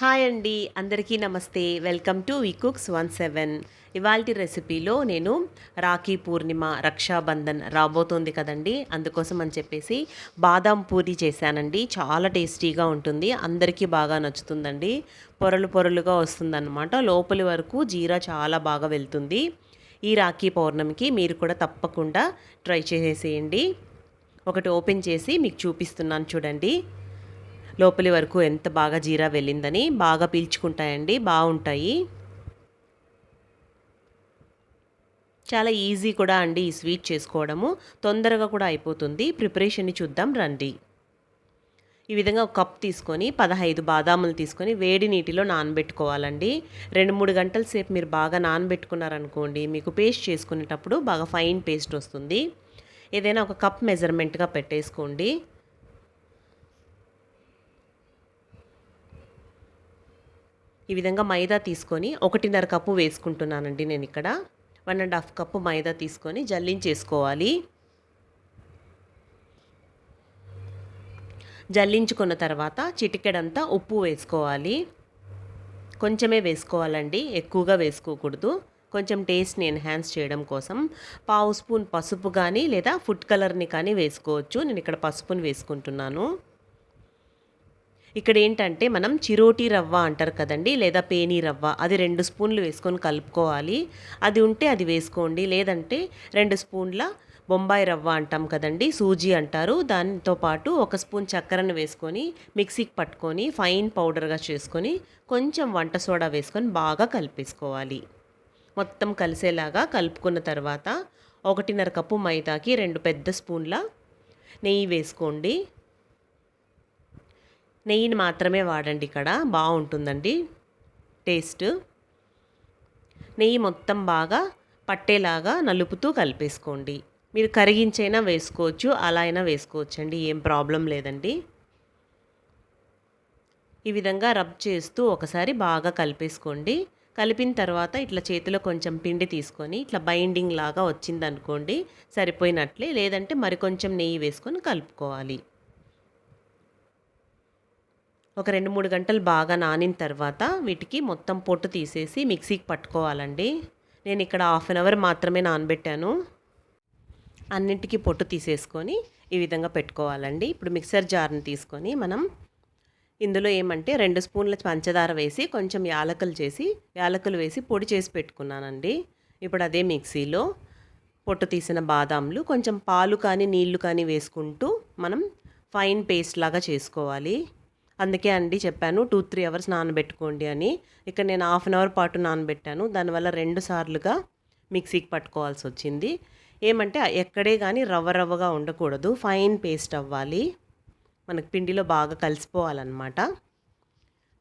Hi అండి అందరికీ నమస్తే. Welcome to V cooks one seven. ఇవాళ రెసిపీలో నేను రాఖీ పూర్ణిమ రక్షాబంధన్ రాబోతోంది కదండి. అందుకోసం అని చెప్పేసి బాదాం పూరి చేశానండి. చాలా టేస్టీగా ఉంటుంది అందరికీ బాగా నచ్చుతుందండి. పొరలు పొరలుగా వస్తుందన్నమాట. లోపలి వరకు జీరా చాలా బాగా వెళ్తుంది. ఈ రాఖీ పౌర్ణమికి మీరు కూడా తప్పకుండా ట్రై చేసేసేయండి. ఒకటి ఓపెన్ చేసి మీకు చూపిస్తున్నాను చూడండి. లోపలి వరకు ఎంత బాగా జీరా వెళ్ళిందని బాగా పీల్చుకుంటాయండి బాగుంటాయి. చాలా ఈజీ కూడా అండి ఈ స్వీట్ చేసుకోవడము. తొందరగా కూడా అయిపోతుంది. ప్రిపరేషన్ని చూద్దాం రండి. ఈ విధంగా ఒక కప్ తీసుకొని పదహైదు బాదాములు తీసుకొని వేడి నీటిలో నానబెట్టుకోవాలండి. రెండు మూడు గంటల సేపు మీరు బాగా నానబెట్టుకున్నారనుకోండి మీకు పేస్ట్ చేసుకునేటప్పుడు బాగా ఫైన్ పేస్ట్ వస్తుంది. ఏదైనా ఒక కప్ మెజర్మెంట్గా పెట్టేసుకోండి. ఈ విధంగా మైదా తీసుకొని ఒకటిన్నర కప్పు వేసుకుంటున్నానండి నేను ఇక్కడ. One and half cup maida తీసుకొని జల్లించేసుకోవాలి. జల్లించుకున్న తర్వాత చిటికెడంతా ఉప్పు వేసుకోవాలి. కొంచెమే వేసుకోవాలండి ఎక్కువగా వేసుకోకూడదు. కొంచెం టేస్ట్ని ఎన్హాన్స్ చేయడం కోసం. పావు స్పూన్ పసుపు కానీ లేదా ఫుడ్ కలర్ని కానీ వేసుకోవచ్చు. నేను ఇక్కడ పసుపుని వేసుకుంటున్నాను. ఇక్కడ ఏంటంటే మనం చిరోటి రవ్వ అంటారు కదండి లేదా పేనీ రవ్వ అది రెండు స్పూన్లు వేసుకొని కలుపుకోవాలి. అది ఉంటే అది వేసుకోండి. లేదంటే రెండు స్పూన్ల బొంబాయి రవ్వ అంటాం కదండి సూజీ అంటారు. దానితో పాటు ఒక స్పూన్ చక్కెరను వేసుకొని మిక్సీకి పట్టుకొని ఫైన్ పౌడర్గా చేసుకొని కొంచెం వంట సోడా వేసుకొని బాగా కలిపేసుకోవాలి. మొత్తం కలిసేలాగా కలుపుకున్న తర్వాత ఒకటిన్నర కప్పు మైదాకి రెండు పెద్ద స్పూన్ల నెయ్యి వేసుకోండి. నెయ్యిని మాత్రమే వాడండి ఇక్కడ. బాగుంటుందండి. టేస్ట్. నెయ్యి మొత్తం బాగా పట్టేలాగా నలుపుతూ కలిపేసుకోండి. మీరు కరిగించైనా వేసుకోవచ్చు అలా అయినా వేసుకోవచ్చు అండి ఏం ప్రాబ్లం లేదండి. ఈ విధంగా రబ్ చేస్తూ ఒకసారి బాగా కలిపేసుకోండి. కలిపిన తర్వాత ఇట్లా చేతిలో కొంచెం పిండి తీసుకొని ఇట్లా బైండింగ్ లాగా వచ్చిందనుకోండి సరిపోయినట్లే. లేదంటే మరి కొంచెం నెయ్యి వేసుకొని కలుపుకోవాలి. ఒక రెండు మూడు గంటలు బాగా నానిన తర్వాత వీటికి మొత్తం పొట్టు తీసేసి మిక్సీకి పట్టుకోవాలండి. నేను ఇక్కడ హాఫ్ అన్ అవర్ మాత్రమే నానబెట్టాను. అన్నింటికి పొట్టు తీసేసుకొని ఈ విధంగా పెట్టుకోవాలండి. ఇప్పుడు మిక్సర్ జార్ని తీసుకొని మనం ఇందులో ఏమంటే రెండు స్పూన్ల పంచదార వేసి కొంచెం యాలకులు చేసి యాలకులు వేసి పొడి చేసి పెట్టుకున్నానండి. ఇప్పుడు అదే మిక్సీలో పొట్టు తీసిన బాదాంలు కొంచెం పాలు కానీ నీళ్ళు కానీ వేసుకుంటూ మనం ఫైన్ పేస్ట్ లాగా చేసుకోవాలి. అందుకే అండి చెప్పాను టూ త్రీ అవర్స్ నానబెట్టుకోండి అని. ఇక్కడ నేను హాఫ్ అన్ అవర్ పాటు నానబెట్టాను. దానివల్ల రెండు సార్లుగా మిక్సీకి పట్టుకోవాల్సి వచ్చింది. ఏమంటే ఎక్కడే కానీ రవ్వ రవ్వగా ఉండకూడదు. ఫైన్ పేస్ట్ అవ్వాలి. మనకు పిండిలో బాగా కలిసిపోవాలన్నమాట.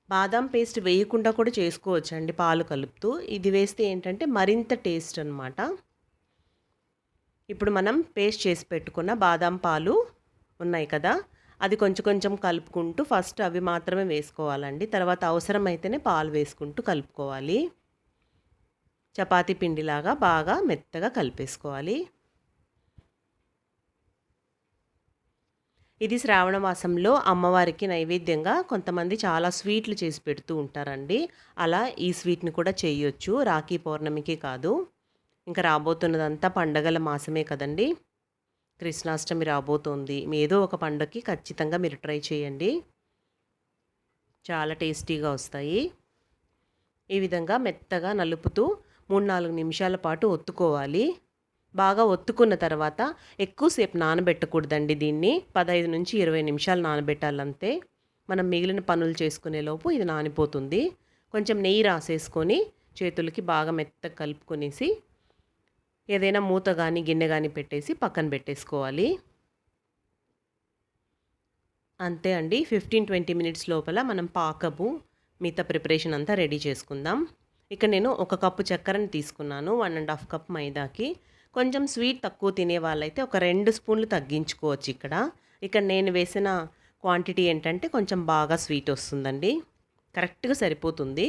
బాదం పేస్ట్ వేయకుండా కూడా చేసుకోవచ్చు అండి పాలు కలుపుతూ. ఇది వేస్తే ఏంటంటే మరింత టేస్ట్ అనమాట ఇప్పుడు మనం పేస్ట్ చేసి పెట్టుకున్న బాదం పాలు ఉన్నాయి కదా అది కొంచెం కొంచెం కలుపుకుంటూ ఫస్ట్ అవి మాత్రమే వేసుకోవాలండి. తర్వాత అవసరమైతేనే పాలు వేసుకుంటూ కలుపుకోవాలి. చపాతీ పిండిలాగా బాగా మెత్తగా కలిపేసుకోవాలి. ఇది శ్రావణ మాసంలో అమ్మవారికి నైవేద్యంగా కొంతమంది చాలా స్వీట్లు చేసి పెడుతూ ఉంటారండి. అలా ఈ స్వీట్ని కూడా చేయొచ్చు. రాఖీ పౌర్ణమికి కాదు. ఇంకా రాబోతున్నదంతా పండగల మాసమే కదండి. కృష్ణాష్టమి రాబోతోంది. ఏదో ఒక పండుగకి ఖచ్చితంగా మీరు ట్రై చేయండి. చాలా టేస్టీగా వస్తాయి. ఈ విధంగా మెత్తగా నలుపుతూ మూడు నాలుగు నిమిషాల పాటు ఒత్తుకోవాలి. బాగా ఒత్తుకున్న తర్వాత ఎక్కువసేపు నానబెట్టకూడదండి దీన్ని. పదహైదు నుంచి ఇరవై నిమిషాలు నానబెట్టాలంతే. మనం మిగిలిన పనులు చేసుకునే లోపు ఇది నానిపోతుంది. కొంచెం నెయ్యి రాసేసుకొని చేతులకి బాగా మెత్తగా కలుపుకొనేసి ఏదైనా మూత కానీ గిన్నె కానీ పెట్టేసి పక్కన పెట్టేసుకోవాలి. అంతే అండి. ఫిఫ్టీన్ ట్వంటీ మినిట్స్ లోపల మనం పాకపు మిగతా ప్రిపరేషన్ అంతా రెడీ చేసుకుందాం. ఇక్కడ నేను ఒక కప్పు చక్కెరని తీసుకున్నాను వన్ అండ్ హాఫ్ కప్ మైదాకి. కొంచెం స్వీట్ తక్కువ తినే వాళ్ళైతే ఒక రెండు స్పూన్లు తగ్గించుకోవచ్చు ఇక్కడ. ఇక్కడ నేను వేసిన క్వాంటిటీ ఏంటంటే కొంచెం బాగా స్వీట్ వస్తుందండి. కరెక్ట్గా సరిపోతుంది.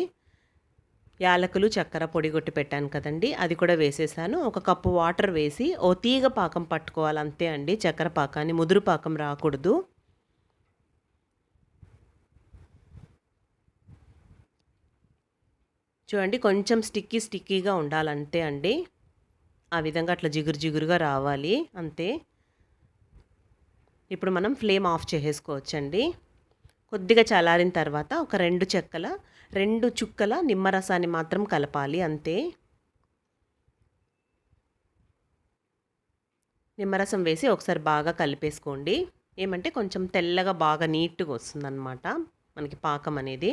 యాలకులు చక్కెర పొడి కొట్టి పెట్టాను కదండి. అది కూడా వేసేసాను. ఒక కప్పు వాటర్ వేసి ఓ తీగ పాకం పట్టుకోవాలి అంతే అండి. చక్కెర పాకాన్ని ముదురు పాకం రాకూడదు. చూడండి కొంచెం స్టిక్కీ స్టిక్కీగా ఉండాలంతే అండి. ఆ విధంగా అట్లా జిగురు జిగురుగా రావాలి. అంతే. ఇప్పుడు మనం ఫ్లేమ్ ఆఫ్ చేసేసుకోవచ్చండి. కొద్దిగా చల్లారిన తర్వాత ఒక రెండు చెక్కల రెండు చుక్కల నిమ్మరసాన్ని మాత్రం కలపాలి అంతే. నిమ్మరసం వేసి ఒకసారి బాగా కలిపేసుకోండి. ఏమంటే కొంచెం తెల్లగా బాగా నీట్గా వస్తుందన్నమాట మనకి పాకం అనేది.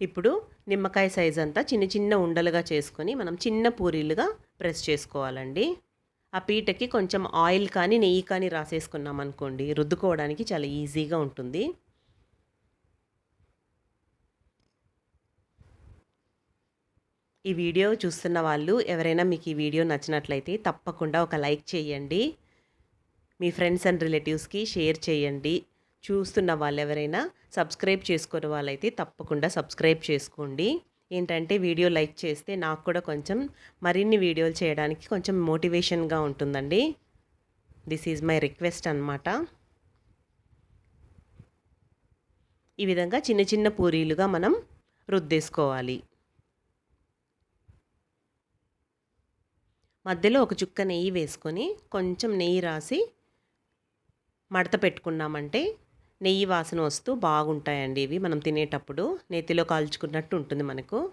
ఇప్పుడు నిమ్మకాయ సైజ్ అంతా చిన్న చిన్న ఉండలుగా చేసుకొని మనం చిన్న పూరీలుగా ప్రెస్ చేసుకోవాలండి. ఆ పీటకి కొంచెం ఆయిల్ కానీ నెయ్యి కానీ రాసేసుకున్నాం అనుకోండి రుద్దుకోవడానికి చాలా ఈజీగా ఉంటుంది. ఈ వీడియో చూస్తున్న వాళ్ళు ఎవరైనా మీకు ఈ వీడియో నచ్చినట్లయితే తప్పకుండా ఒక లైక్ చేయండి. మీ ఫ్రెండ్స్ అండ్ రిలేటివ్స్కి షేర్ చేయండి. చూస్తున్న వాళ్ళు ఎవరైనా సబ్స్క్రైబ్ చేసుకునే వాళ్ళైతే తప్పకుండా సబ్స్క్రైబ్ చేసుకోండి. ఏంటంటే వీడియో లైక్ చేస్తే నాకు కూడా కొంచెం మరిన్ని వీడియోలు చేయడానికి కొంచెం మోటివేషన్గా ఉంటుందండి. దిస్ ఈజ్ మై రిక్వెస్ట్ అనమాట ఈ విధంగా చిన్న చిన్న పూరీలుగా మనం రుద్దేసుకోవాలి. మధ్యలో ఒక చుక్క నెయ్యి వేసుకొని కొంచెం నెయ్యి రాసి మడత పెట్టుకున్నామంటే నెయ్యి వాసన వస్తూ బాగుంటాయండి ఇవి మనం తినేటప్పుడు. నేతిలో కాల్చుకున్నట్టు ఉంటుంది మనకు.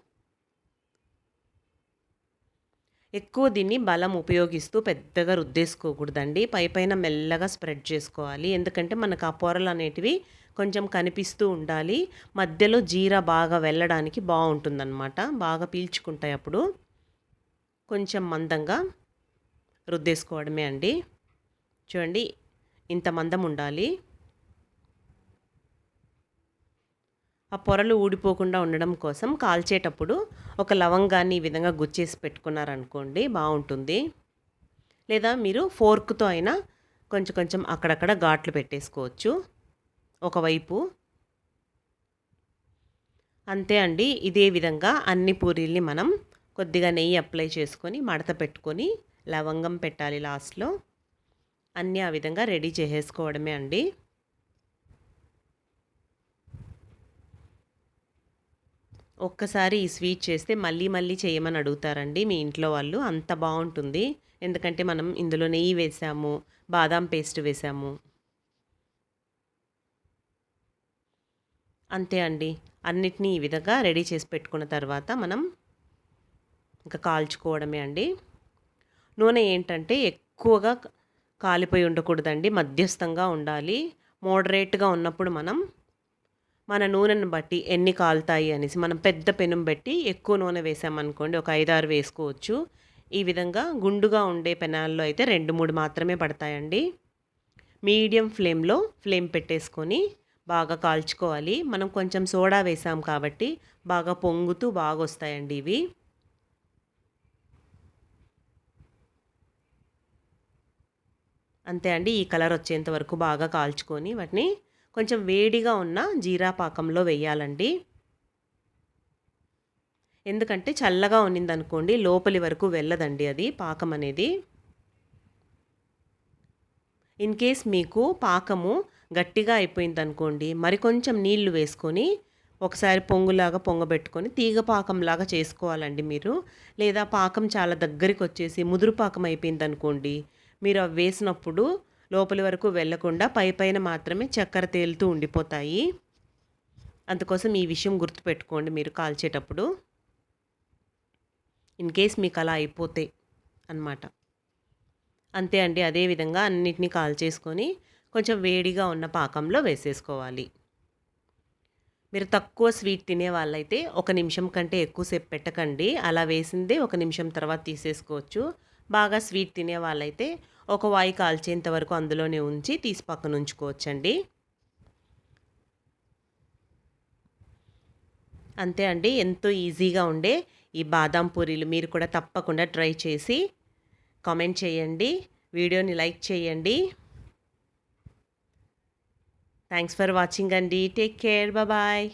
ఎక్కువ దీన్ని బలం ఉపయోగిస్తూ పెద్దగా రుద్దేసుకోకూడదండి. పై పైన మెల్లగా స్ప్రెడ్ చేసుకోవాలి. ఎందుకంటే మనకు ఆ పొరలు అనేటివి కొంచెం కనిపిస్తూ ఉండాలి. మధ్యలో జీరా బాగా వెళ్ళడానికి బాగుంటుందన్నమాట. బాగా పీల్చుకుంటాయి అప్పుడు. కొంచెం మందంగా రుద్దేసుకోవడమే అండి. చూడండి ఇంత మందం ఉండాలి. ఆ పొరలు ఊడిపోకుండా ఉండడం కోసం కాల్చేటప్పుడు ఒక లవంగాన్ని ఈ విధంగా గుచ్చేసి పెట్టుకున్నారనుకోండి బాగుంటుంది. లేదా మీరు ఫోర్క్తో అయినా కొంచెం కొంచెం అక్కడక్కడ ఘాట్లు పెట్టేసుకోవచ్చు. ఒకవైపు. అంతే అండి ఇదే విధంగా అన్ని పూరీల్ని మనం కొద్దిగా నెయ్యి అప్లై చేసుకొని మడత పెట్టుకొని లవంగం పెట్టాలి లాస్ట్లో. అన్నీ ఆ విధంగా రెడీ చేసేసుకోవడమే అండి. ఒక్కసారి ఈ స్వీట్ చేస్తే మళ్ళీ మళ్ళీ చేయమని అడుగుతారండి మీ ఇంట్లో వాళ్ళు. అంత బాగుంటుంది. ఎందుకంటే మనం ఇందులో నెయ్యి వేసాము బాదాం పేస్ట్ వేసాము. అంతే అండి. అన్నిటినీ ఈ విధంగా రెడీ చేసి పెట్టుకున్న తర్వాత మనం ఇంకా కాల్చుకోవడమే అండి. నూనె ఏంటంటే ఎక్కువగా కాలిపోయి ఉండకూడదండి. మధ్యస్థంగా ఉండాలి. మోడరేట్గా ఉన్నప్పుడు మనం మన నూనెను బట్టి ఎన్ని కాలుతాయి అనేసి మనం పెద్ద పెనం పెట్టి ఎక్కువ నూనె వేసామనుకోండి ఒక ఐదారు వేసుకోవచ్చు. ఈ విధంగా గుండుగా ఉండే పెనాల్లో అయితే రెండు మూడు మాత్రమే పడతాయండి. మీడియం ఫ్లేమ్లో ఫ్లేమ్ పెట్టేసుకొని బాగా కాల్చుకోవాలి. మనం కొంచెం సోడా వేసాం కాబట్టి బాగా పొంగుతూ బాగా వస్తాయండి ఇవి. అంతే అండి ఈ కలర్ వచ్చేంత వరకు బాగా కాల్చుకొని వాటిని కొంచెం వేడిగా ఉన్న జీరా పాకంలో వేయాలండి. ఎందుకంటే చల్లగా ఉన్నిందనుకోండి లోపలి వరకు వెళ్ళదండి అది పాకం అనేది. ఇన్ కేస్ మీకు పాకము గట్టిగా అయిపోయింది అనుకోండి మరి కొంచెం నీళ్ళు వేసుకొని ఒకసారి పొంగులాగా పొంగబెట్టుకొని తీగ పాకంలాగా చేసుకోవాలండి మీరు. లేదా పాకం చాలా దగ్గరికి వచ్చేసి ముదురు పాకం అయిపోయింది అనుకోండి మీరు అవి వేసినప్పుడు లోపలి వరకు వెళ్ళకుండా పై పైన మాత్రమే చక్కెర తేలుతూ ఉండిపోతాయి. అందుకోసం ఈ విషయం గుర్తుపెట్టుకోండి మీరు కాల్చేటప్పుడు. ఇన్ కేస్ మీకు అలా అయిపోతే అనమాట అంతే అండి అదేవిధంగా అన్నిటినీ కాల్చేసుకొని కొంచెం వేడిగా ఉన్న పాకంలో వేసేసుకోవాలి. మీరు తక్కువ స్వీట్ తినే వాళ్ళైతే ఒక నిమిషం కంటే ఎక్కువసేపు పెట్టకండి. అలా వేసిందే ఒక నిమిషం తర్వాత తీసేసుకోవచ్చు. బాగా స్వీట్ తినే వాళ్ళైతే ఒక వాయి కాల్చేంత వరకు అందులోనే ఉంచి తీసి పక్కన ఉంచుకోవచ్చండి. అంతే అండి ఎంతో ఈజీగా ఉండే ఈ బాదాం పూరీలు మీరు కూడా తప్పకుండా ట్రై చేసి కామెంట్ చేయండి వీడియోని లైక్ చేయండి. థ్యాంక్స్ ఫర్ వాచింగ్ అండి టేక్ కేర్ బాయ్